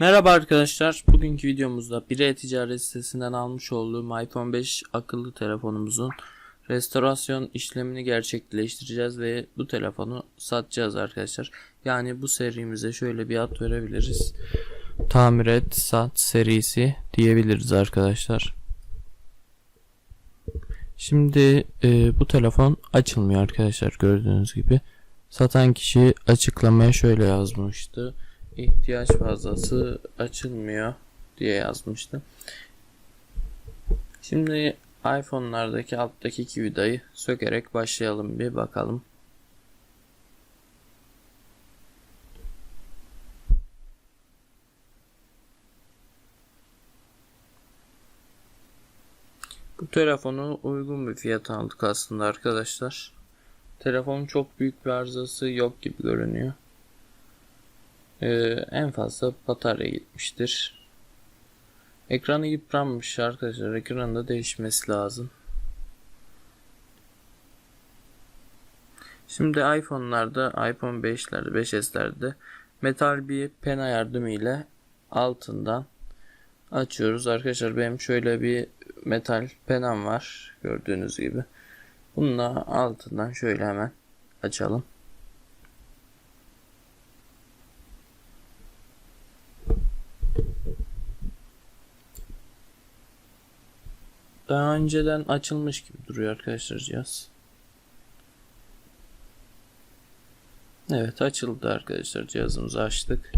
Merhaba arkadaşlar. Bugünkü videomuzda bir e-ticaret sitesinden almış olduğum iPhone 5 akıllı telefonumuzun restorasyon işlemini gerçekleştireceğiz ve bu telefonu satacağız arkadaşlar. Yani bu serimize şöyle bir ad verebiliriz. Tamir et, sat serisi diyebiliriz arkadaşlar. Şimdi e, bu telefon açılmıyor arkadaşlar gördüğünüz gibi. Satan kişi açıklamaya şöyle yazmıştı ihtiyaç fazlası açılmıyor diye yazmıştı. Şimdi iPhone'lardaki alttaki iki vidayı sökerek başlayalım bir bakalım. Bu telefonu uygun bir fiyata aldık aslında arkadaşlar. Telefonun çok büyük bir arızası yok gibi görünüyor. Ee, en fazla batarya gitmiştir. Ekranı yıpranmış arkadaşlar. Ekranın da değişmesi lazım. Şimdi iPhone'larda, iPhone 5'lerde, 5S'lerde metal bir pena yardımıyla altından açıyoruz. Arkadaşlar benim şöyle bir metal penam var gördüğünüz gibi. Bununla altından şöyle hemen açalım. Daha önceden açılmış gibi duruyor arkadaşlar cihaz. Evet açıldı arkadaşlar cihazımızı açtık.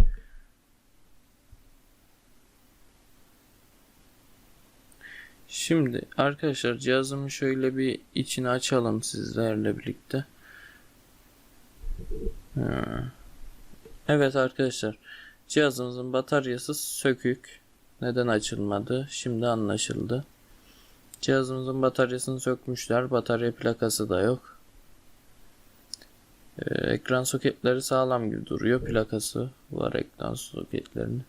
Şimdi arkadaşlar cihazımın şöyle bir içini açalım sizlerle birlikte. Ha. Evet arkadaşlar cihazımızın bataryası sökük. Neden açılmadı? Şimdi anlaşıldı. Cihazımızın bataryasını sökmüşler. Batarya plakası da yok. Ee, ekran soketleri sağlam gibi duruyor. Plakası var ekran soketlerinin.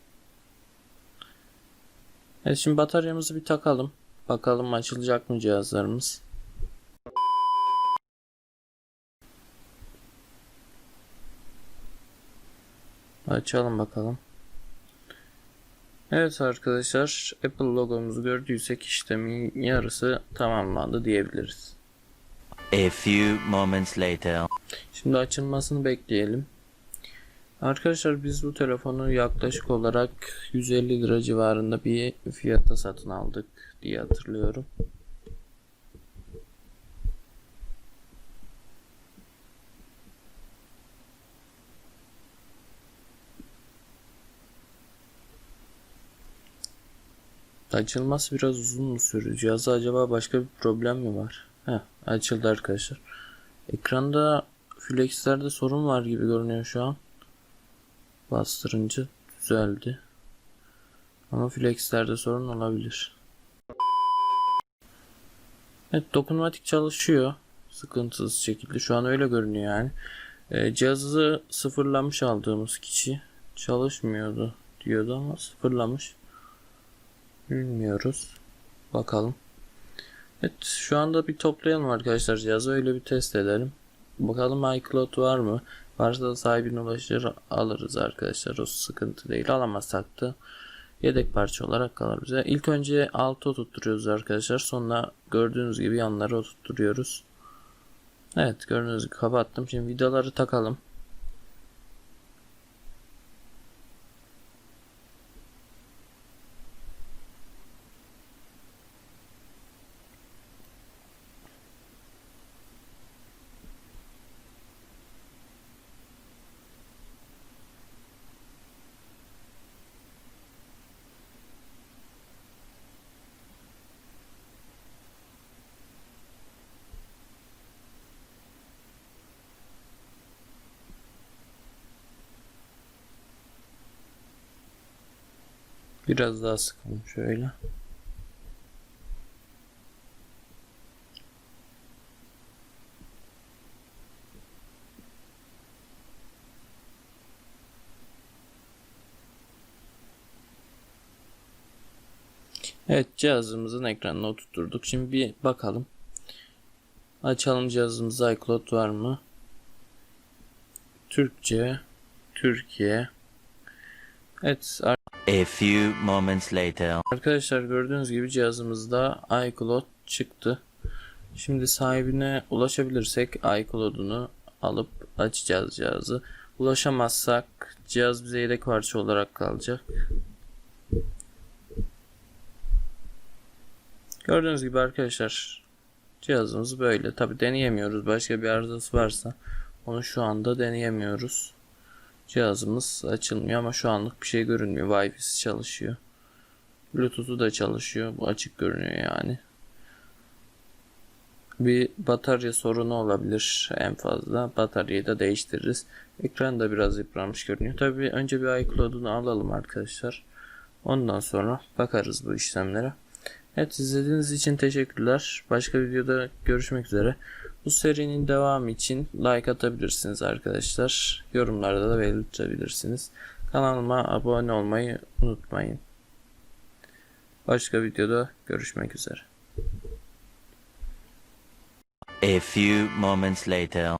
Evet şimdi bataryamızı bir takalım. Bakalım açılacak mı cihazlarımız. Açalım bakalım. Evet arkadaşlar Apple logomuzu gördüysek işlemin yarısı tamamlandı diyebiliriz. A few moments later. Şimdi açılmasını bekleyelim. Arkadaşlar biz bu telefonu yaklaşık olarak 150 lira civarında bir fiyata satın aldık diye hatırlıyorum. Açılması biraz uzun mu sürüyor? Cihazda acaba başka bir problem mi var? Heh, açıldı arkadaşlar. Ekranda flexlerde sorun var gibi görünüyor şu an. Bastırınca düzeldi. Ama flexlerde sorun olabilir. Evet dokunmatik çalışıyor. Sıkıntısız şekilde. Şu an öyle görünüyor yani. E, cihazı sıfırlamış aldığımız kişi çalışmıyordu diyordu ama sıfırlamış. Bilmiyoruz. Bakalım. Evet şu anda bir toplayalım arkadaşlar cihazı öyle bir test edelim. Bakalım iCloud var mı? Varsa da sahibine ulaşır alırız arkadaşlar. O sıkıntı değil. Alamazsak da yedek parça olarak kalır bize. İlk önce altı oturtuyoruz arkadaşlar. Sonra gördüğünüz gibi yanları oturtuyoruz. Evet gördüğünüz gibi kapattım. Şimdi vidaları takalım. Biraz daha sıkalım şöyle. Evet cihazımızın ekranına oturtturduk. Şimdi bir bakalım. Açalım cihazımızda iCloud var mı? Türkçe, Türkiye. Evet A few moments later. Arkadaşlar gördüğünüz gibi cihazımızda iCloud çıktı. Şimdi sahibine ulaşabilirsek iCloud'unu alıp açacağız cihazı. Ulaşamazsak cihaz bize yedek parça olarak kalacak. Gördüğünüz gibi arkadaşlar cihazımız böyle. Tabi deneyemiyoruz. Başka bir arızası varsa onu şu anda deneyemiyoruz. Cihazımız açılmıyor ama şu anlık bir şey görünmüyor. Wi-Fi'si çalışıyor. Bluetooth'u da çalışıyor. Bu açık görünüyor yani. Bir batarya sorunu olabilir en fazla. Bataryayı da değiştiririz. Ekran da biraz yıpranmış görünüyor. Tabii önce bir iCloud'unu alalım arkadaşlar. Ondan sonra bakarız bu işlemlere. Evet izlediğiniz için teşekkürler. Başka videoda görüşmek üzere. Bu serinin devamı için like atabilirsiniz arkadaşlar. Yorumlarda da belirtebilirsiniz. Kanalıma abone olmayı unutmayın. Başka videoda görüşmek üzere. A few moments later.